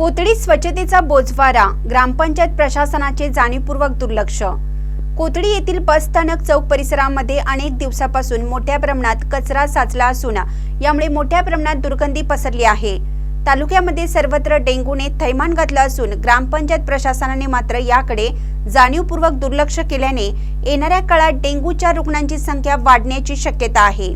कोथळी स्वच्छतेचा बोजवारा ग्रामपंचायत प्रशासनाचे जाणीवपूर्वक दुर्लक्ष. कोथळी येथील बसस्थानक चौक परिसरामध्ये अनेक दिवसापासून मोठ्या प्रमाणात कचरा साचला असून यामुळे मोठ्या प्रमाणात दुर्गंधी पसरली आहे. तालुक्यामध्ये सर्वत्र डेंग्यूने थैमान घातलं असून ग्रामपंचायत प्रशासनाने मात्र याकडे जाणीवपूर्वक दुर्लक्ष केल्याने येणाऱ्या काळात डेंग्यूच्या रुग्णांची संख्या वाढण्याची शक्यता आहे.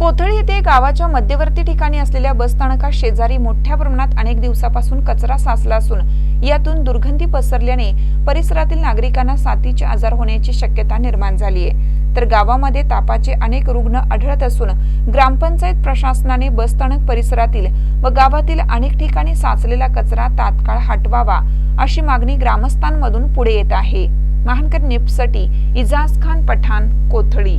कोथळी येथे गावाच्या मध्यवर्ती ठिकाणी असलेल्या बसस्थानका शेजारी मोठ्या प्रमाणात अनेक दिवसापासून कचरा साचला असून यातून दुर्गंधी पसरल्याने परिसरातील नागरिकांना साथीचे आजार होण्याची शक्यता निर्माण झाली आहे. तर गावामध्ये तापाचे अनेक रुग्ण आढळत असून ग्रामपंचायत प्रशासनाने बसस्थानक परिसरातील व गावातील अनेक ठिकाणी साचलेला कचरा तात्काळ हटवावा अशी मागणी ग्रामस्थांमधून पुढे येत आहे. महानकर निप्ससाठी इजाज खान पठाण कोथळी.